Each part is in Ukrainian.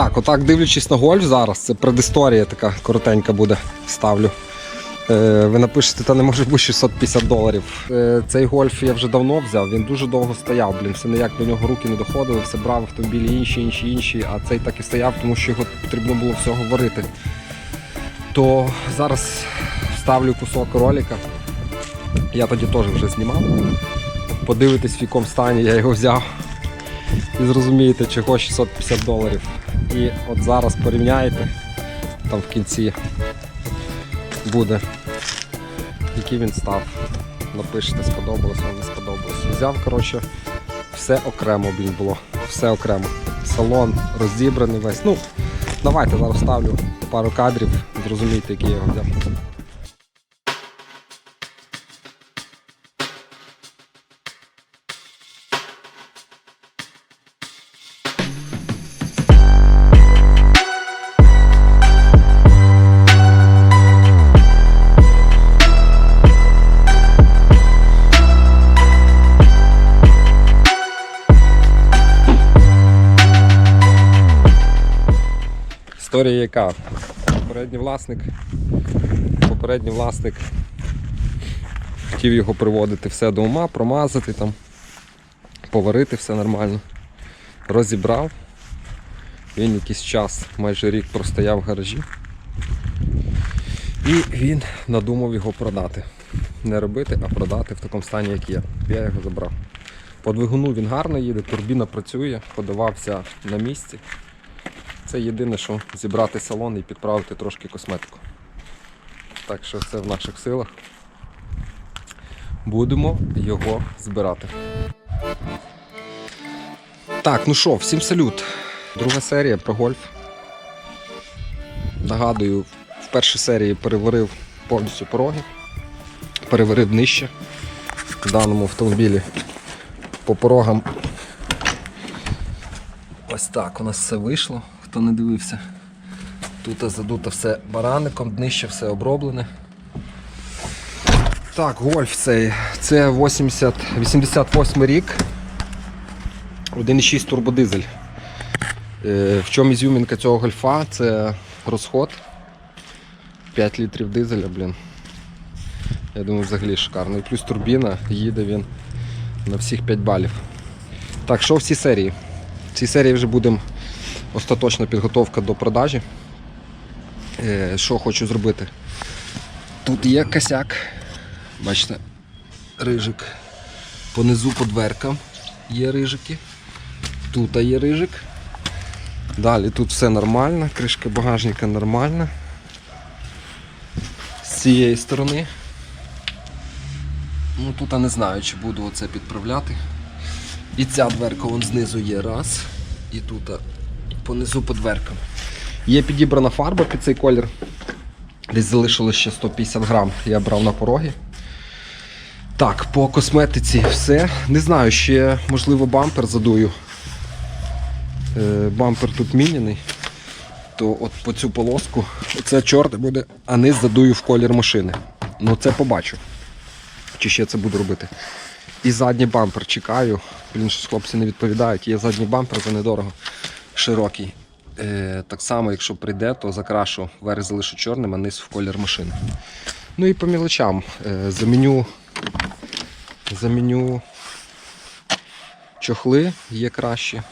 Так, отак дивлячись на гольф зараз, це предісторія така коротенька буде, ставлю. Е, ви напишете, та не може бути 650 доларів. Е, цей гольф я вже давно взяв, він дуже довго стояв, блін, все ніяк до нього руки не доходили, все брав автомобілі інші, інші, інші, а цей так і стояв, тому що його потрібно було всього варити. То зараз ставлю кусок ролика. Я тоді теж вже знімав. Подивитись, в якому стані я його взяв. І зрозумієте, чого 650 доларів. І от зараз порівняєте, там в кінці буде, який він став. Напишете, сподобалось вам, не сподобалось. Взяв, коротше, все окремо, блін, було. Все окремо. Салон розібраний весь. Ну, давайте зараз ставлю пару кадрів, зрозумієте, який я його взяв. Історія яка? Попередній власник. Попередній власник хотів його приводити все до ума, промазати там, поварити все нормально. Розібрав. Він якийсь час, майже рік простояв в гаражі. І він надумав його продати. Не робити, а продати в такому стані, як є. Я його забрав. По двигуну він гарно їде, турбіна працює, подавався на місці. Це єдине, що зібрати салон і підправити трошки косметику. Так що це в наших силах. Будемо його збирати. Так, ну що, всім салют. Друга серія про гольф. Нагадую, в першій серії переварив повністю пороги, переварив нижче в даному автомобілі по порогам. Ось так у нас все вийшло, хто не дивився. Тут задуто все бараником, днище все оброблене. Так, гольф цей. Це 80, 88 рік. 1,6 турбодизель. Е, В чому ізюмінка цього гольфа? Це розход. 5 літрів дизеля, блін. Я думаю, взагалі шикарно. І плюс турбіна, їде він на всіх 5 балів. Так, що в цій серії? В цій серії вже буде остаточна підготовка до продажі. Е, Що хочу зробити? Тут є косяк. Бачите, рижик. Понизу по дверкам є рижики. Тут є рижик. Далі тут все нормально, кришка багажника нормальна. З цієї сторони. Ну тут я не знаю, чи буду оце підправляти. І ця дверка вон знизу є раз. І тут понизу по дверкам. Є підібрана фарба під цей колір. Десь залишилось ще 150 грам. Я брав на пороги. Так, по косметиці все. Не знаю, ще можливо бампер задую. Е, бампер тут міняний. То от по цю полоску це чорне буде, а низ задую в колір машини. Ну це побачу. Чи ще це буду робити. І задній бампер чекаю. Блін, щось хлопці не відповідають. Є задній бампер за недорого, широкий. Е, так само, якщо прийде, то закрашу верх залишу чорним, а низ в колір машини. Ну і по мілочам. Е, заміню, заміню чохли, є кращі.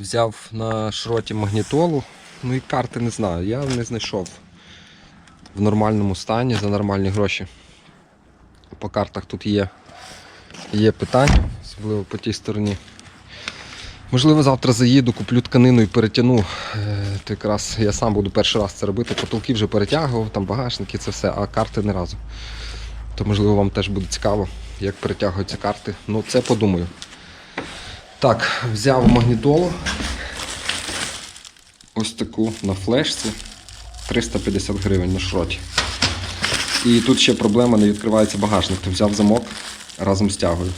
Взяв на шроті магнітолу. Ну і карти не знаю. Я не знайшов в нормальному стані за нормальні гроші. По картах тут є є питання, особливо по тій стороні. Можливо, завтра заїду, куплю тканину і перетягну. Е, То якраз я сам буду перший раз це робити. Потолки вже перетягував, там багажники, це все, а карти не разу. То можливо вам теж буде цікаво, як перетягуються карти. Ну це подумаю. Так, взяв магнітолу. Ось таку на флешці. 350 гривень на шроті. І тут ще проблема, не відкривається багажник, то взяв замок разом з тягою.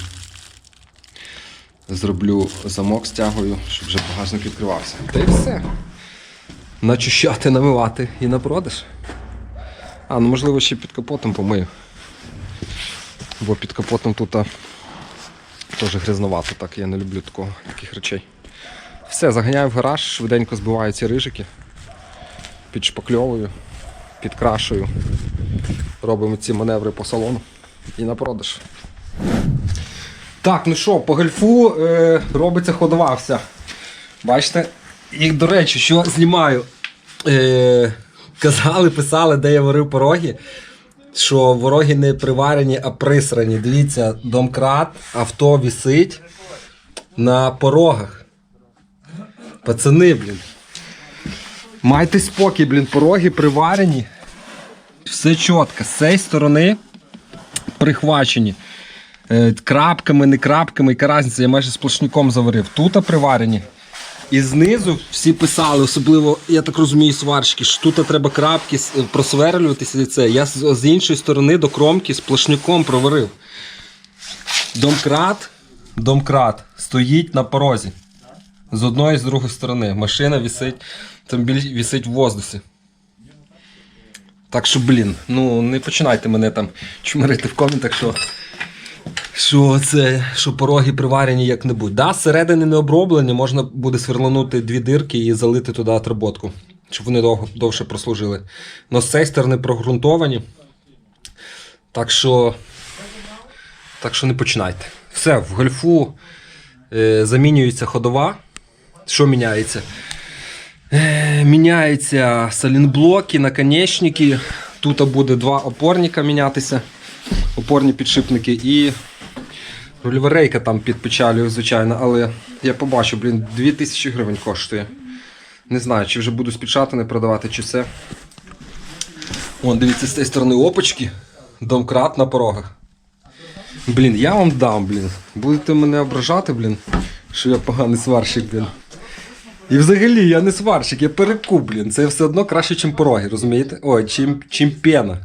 Зроблю замок з тягою, щоб вже багажник відкривався. Та й все. Начищати, намивати і на продаж. А, ну можливо ще під капотом помию. Бо під капотом тут теж грязновато, так я не люблю такого, таких речей. Все, заганяю в гараж, швиденько збиваю ці рижики. Підшпакльовую, підкрашую. Робимо ці маневри по салону і на продаж. Так, ну що, по гольфу е, робиться ходова вся. Бачите? І, до речі, що знімаю. Е, казали, писали, де я варив пороги, що вороги не приварені, а присрані. Дивіться, домкрат, авто вісить на порогах. Пацани, блін. Майте спокій, блін, пороги приварені. Все чітко. З цієї сторони прихвачені. Е, крапками, не крапками, яка різниця, я майже сплошняком заварив. Тут приварені. І знизу всі писали, особливо, я так розумію, сварщики, що тут треба крапки просверлюватися і це. Я з, іншої сторони до кромки сплошняком проварив. Домкрат, домкрат стоїть на порозі. З одної і з другої сторони. Машина висить, автомобіль висить в воздусі. Так що, блін, ну не починайте мене там чмирити в коментах, що, що це, що пороги приварені як-небудь. Да, зсередини не оброблені, можна буде сверланути дві дирки і залити туди отработку, щоб вони довго, довше прослужили. Но з цієї сторони прогрунтовані. Так що. Так що не починайте. Все, в гольфу е, замінюється ходова. Що міняється? Е, Міняються салінблоки, наконечники. Тут буде два опорника мінятися. Опорні підшипники і рульова рейка там під печалю, звичайно, але я побачу, блін, 2000 гривень коштує. Не знаю, чи вже буду спічатане продавати, чи все. Вон, дивіться, з цієї сторони опочки. Домкрат на порогах. Блін, я вам дам, блін. Будете мене ображати, блін, що я поганий сварщик, блін. І взагалі я не сварщик, я перекуп, блін. Це все одно краще, ніж пороги, розумієте? Ой, чим, чим пена.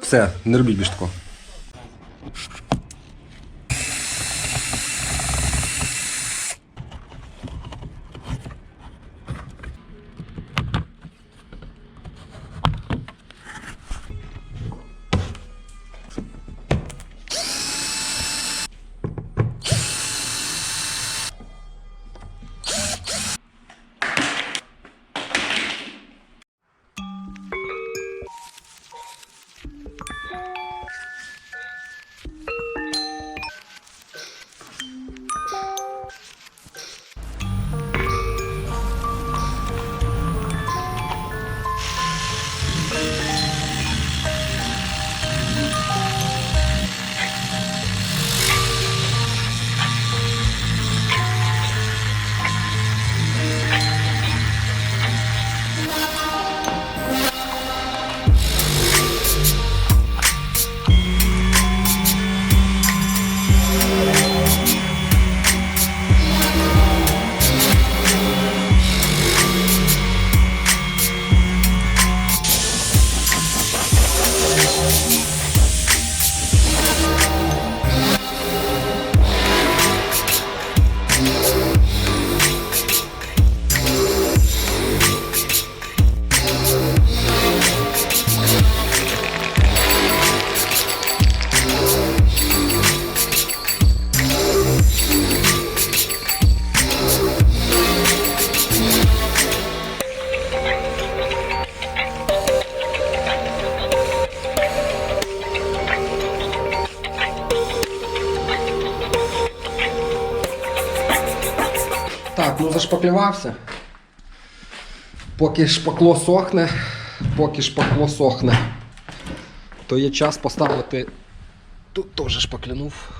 Все, не робіть більш такого. Так, ну зашпаклювався. Поки шпакло сохне, поки шпакло сохне, то є час поставити. Тут теж шпаклянув.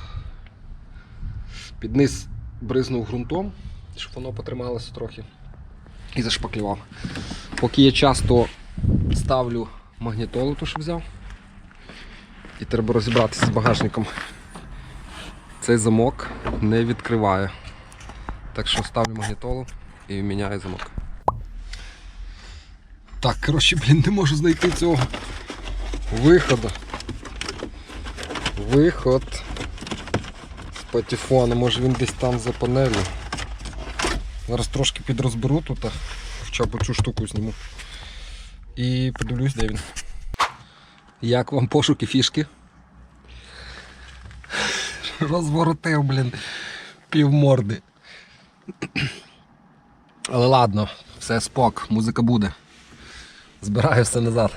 Під низ бризнув ґрунтом, щоб воно потрималося трохи. І зашпаклював. Поки є час, то ставлю магнітолу, ту, що взяв. І треба розібратися з багажником. Цей замок не відкриває. Так що ставлю магнітолу і міняю замок. Так, коротше, блін, не можу знайти цього виходу. Виход з патефону, може він десь там за панелью. Зараз трошки підрозберу тут, хоча б цю штуку зніму. І подивлюсь, де він. Як вам пошуки фішки? Розворотив, блін, півморди. Але ладно, все спок, музика буде. Збираю все назад.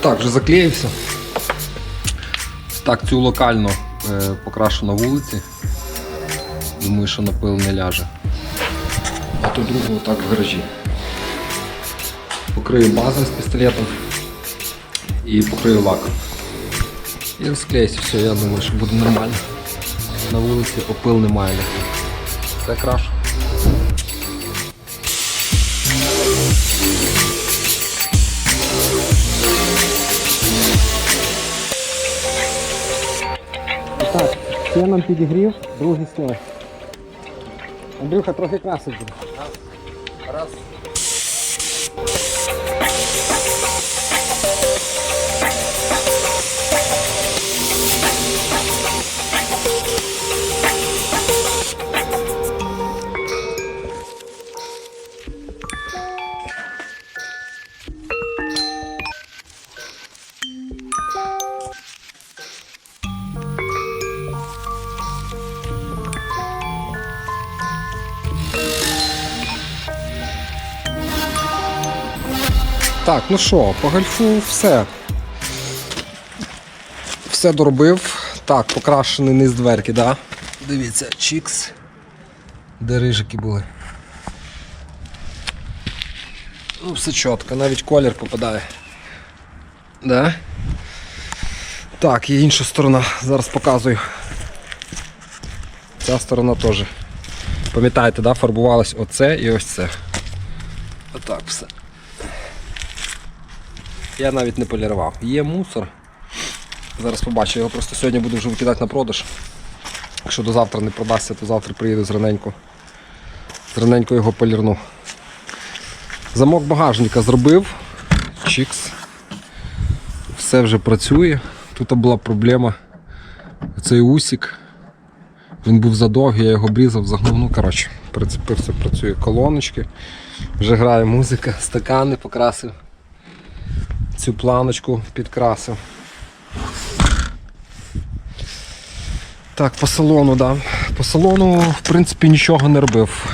Так, вже заклеївся. Так, цю локально е, покрашу на вулиці. Думаю, що на пил не ляже. Ту другу так в гаражі. Покрию базою з пістолетом і покрию лаком. І розклеюся, все, я думаю, що буде нормально. На вулиці опил немає. Все краще. Так, нам підігрів, другий слой. Андрюха трохи красить буде. Раз. Так, ну що, по гольфу все. Все доробив. Так, покрашений низ дверки, да? Дивіться, чікс. Де рижики були. Ну, все чітко, навіть колір попадає. Да? Так, і інша сторона, зараз показую. Ця сторона теж. Пам'ятаєте, да, фарбувалось оце і ось це. Отак все. Я навіть не полірував. Є мусор. Зараз побачу, його просто сьогодні буду вже викидати на продаж. Якщо до завтра не продасться, то завтра приїду зраненько. Зраненько його полірну. Замок багажника зробив. Чікс. Все вже працює. Тут була проблема. Цей усік. Він був задовгий, я його обрізав, загнув. Ну, коротше, прицепив, все працює. Колоночки. Вже грає музика, стакани покрасив цю планочку підкрасив. Так, по салону, да. По салону, в принципі, нічого не робив.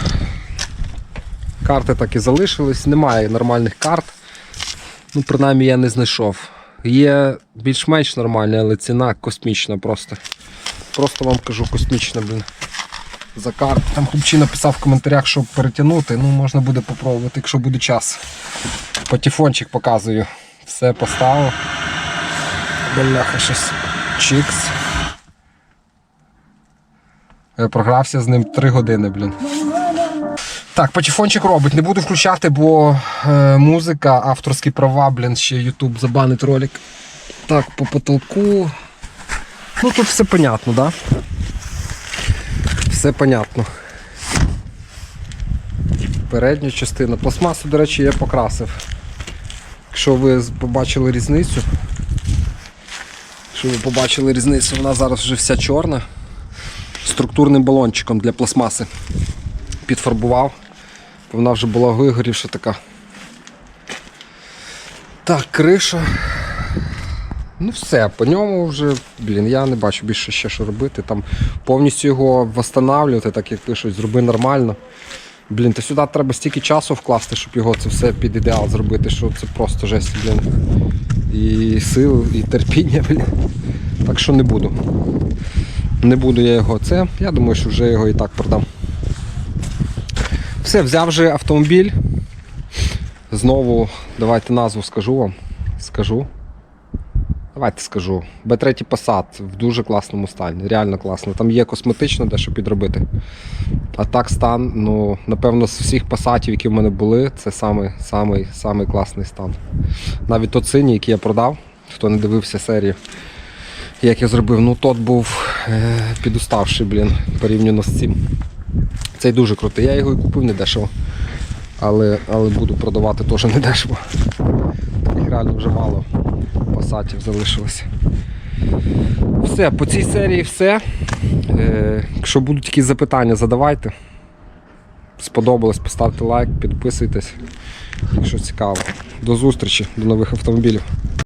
Карти так і залишились, немає нормальних карт. Ну, принаймні я не знайшов. Є більш-менш нормальні, але ціна космічна просто. Просто вам кажу космічна, блін. За карт. Там хлопчина написав в коментарях, щоб перетягнути. Ну, можна буде попробувати, якщо буде час. Патефончик показую. Все поставив. Бляха щось. Чікс. Я програвся з ним 3 години, блін. Так, патефончик робить. Не буду включати, бо е, музика, авторські права, блін, ще YouTube забанить ролик. Так, по потолку. Ну тут все понятно, да? Все понятно. Передня частина. Пластмасу, до речі, я покрасив. Якщо ви побачили різницю, якщо ви побачили різницю, вона зараз вже вся чорна. Структурним балончиком для пластмаси підфарбував. Вона вже була вигорівша така. Так, криша. Ну все, по ньому вже, блін, я не бачу більше ще що робити. Там повністю його восстанавлювати, так як пишуть, зроби нормально. Блін, та сюди треба стільки часу вкласти, щоб його це все під ідеал зробити, що це просто жесть, блін. І сил, і терпіння, блін. Так що не буду. Не буду я його це. Я думаю, що вже його і так продам. Все, взяв вже автомобіль. Знову давайте назву скажу вам. Скажу. Давайте скажу. Б3 Passat в дуже класному стані. Реально класно. Там є косметично дещо підробити. А так стан, ну, напевно, з всіх пасатів, які в мене були, це самий, самий, самий класний стан. Навіть тот синій, який я продав, хто не дивився серію, як я зробив, ну тот був е, підуставший, блін, порівняно з цим. Цей дуже крутий. Я його і купив недешево. Але, але буду продавати теж недешево. Таких реально вже мало пасатів залишилося. Все, по цій серії все. Е, якщо будуть якісь запитання, задавайте. сподобалось, поставте лайк, підписуйтесь, якщо цікаво. До зустрічі, до нових автомобілів.